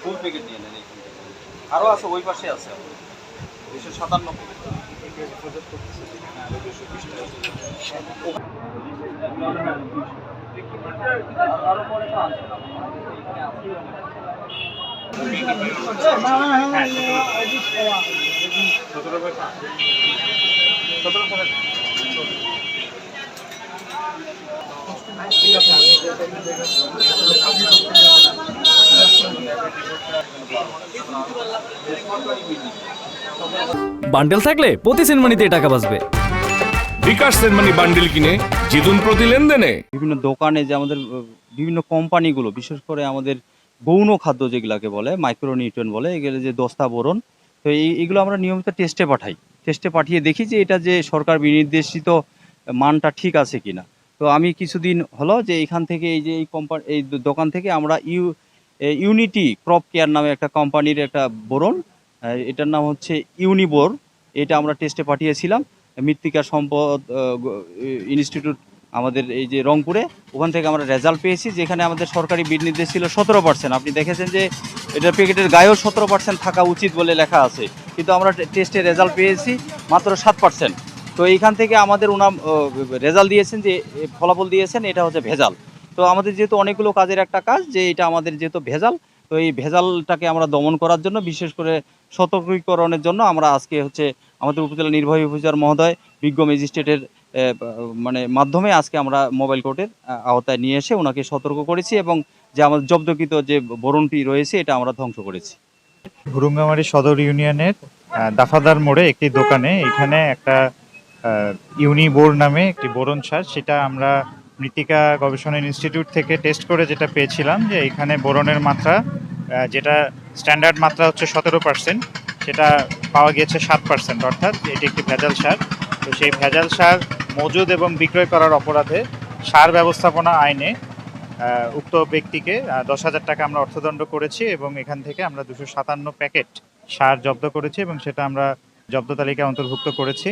ফুল packet নিয়ে নেন এইখান আরও আছে ওই পাশে আছে। দুশো সাতান্নব্বই বান্ডেল থাকলে প্রতি সেনমানিতে টাকা বাঁচবে। বিকাশ সেনমানি বান্ডিল কিনে জিতুন প্রতি লেনদেনে। বিভিন্ন দোকানে যে আমাদের বিভিন্ন কোম্পানিগুলো বিশেষ করে আমাদের গৌণ খাদ্য যেগুলাকে বলে মাইক্রোনিউট্রিয়েন্ট বলে এগুলো যে দস্তা বোরন তো এই এগুলো আমরা নিয়মিত টেস্টে পাঠাই। টেস্টে পাঠিয়ে দেখি যে এটা যে সরকার বিনির্দেশিত মানটা ঠিক আছে কিনা। তো আমি কিছুদিন হলো যে এখান থেকে এই যে এই কোম্পানি এই দোকান থেকে আমরা ইউ ইউনিটি ক্রপ কেয়ার নামে একটা কোম্পানির একটা আহ, এটার নাম হচ্ছে ইউনিবোর এটা আমরা টেস্টে পাঠিয়েছিলাম। মৃত্তিকা সম্পদ ইনস্টিটিউট আমাদের এই যে রংপুরে, ওখান থেকে আমরা রেজাল্ট পেয়েছি, যেখানে আমাদের সরকারি বিড নির্দেশ ছিল সতেরো পার্সেন্ট আপনি দেখেছেন যে এটা প্যাকেটের গায়েও সতেরো পার্সেন্ট থাকা উচিত বলে লেখা আছে। কিন্তু আমরা টেস্টে রেজাল্ট পেয়েছি মাত্র সাত পার্সেন্ট তো এইখান থেকে আমাদের ওনার রেজাল্ট দিয়েছেন যে ফলাফল দিয়েছেন, এটা হচ্ছে ভেজাল। তো আমাদের যেহেতু অনেকগুলো কাজের একটা কাজ, যে এটা আমাদের যেহেতু ভেজাল, তো এই ভেজালটাকে আমরা দমন করার জন্য, বিশেষ করে সতর্কীকরণের জন্য আমরা আজকে হচ্ছে আমাদের উপজেলা নির্বাহী অফিসার মহোদয়, বিজ্ঞ ম্যাজিস্ট্রেটের মানে মাধ্যমে আজকে আমরা মোবাইল কোর্টের আওতায় নিয়ে এসে ওনাকে সতর্ক করেছি এবং যে আমাদের জব্দকৃত যে বরণটি রয়েছে, এটা আমরা ধ্বংস করেছি। ভুরুঙ্গামারি সদর ইউনিয়নের দাফাদার মোড়ে একটি দোকানে এখানে একটা ইউনিবোর নামে একটি বোরন সার, সেটা আমরা মৃত্তিকা গবেষণা ইনস্টিটিউট থেকে টেস্ট করে যেটা পেয়েছিলাম যে এখানে বোরনের মাত্রা যেটা স্ট্যান্ডার্ড মাত্রা হচ্ছে সতেরো পার্সেন্ট, সেটা পাওয়া গিয়েছে সাত পার্সেন্ট, অর্থাৎ এটি একটি ভেজাল সার। তো সেই ভেজাল সার মজুদ এবং বিক্রয় করার অপরাধে সার ব্যবস্থাপনা আইনে উক্ত ব্যক্তিকে দশ হাজার টাকা আমরা অর্থদণ্ড করেছি এবং এখান থেকে আমরা দুশো সাতান্ন প্যাকেট সার জব্দ করেছি এবং সেটা আমরা জব্দ তালিকায় অন্তর্ভুক্ত করেছি।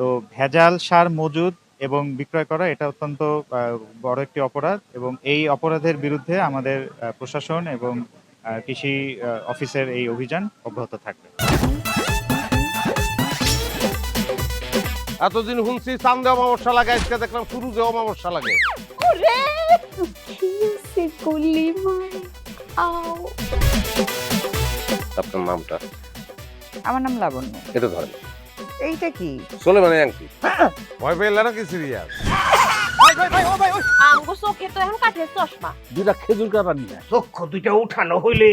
তো ভেজাল সার মজুদ এবং বিক্রয় করা এটা অত্যন্ত বড় একটি অপরাধ এবং এই অপরাধের বিরুদ্ধে আমাদের প্রশাসন এবং কৃষি অফিসের এই অভিযান অব্যাহত থাকবে। এতদিন শুনছি চান্দে অমাবস্যা লাগে আজকে দেখলাম শুরু যে অমাবস্যা লাগে। ওরে কিসে গুলি মার আও। আপনার নামটা? আমার নাম লাবণ্য। এটা ধরেন। এইটা কি? চলে মানে আংটি। ভয় পেলে নাকি সিরিয়াস? আমগো চোখে তো এখন কাঠের চশমা। দুইটা খেজুর নিয়ে চক্ষু দুইটা উঠানো হইলে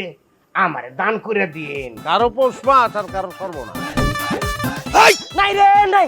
আমারে দান করে দিন কারও পোষ মাছ আর কারও সর্বনা নাই রে নাই।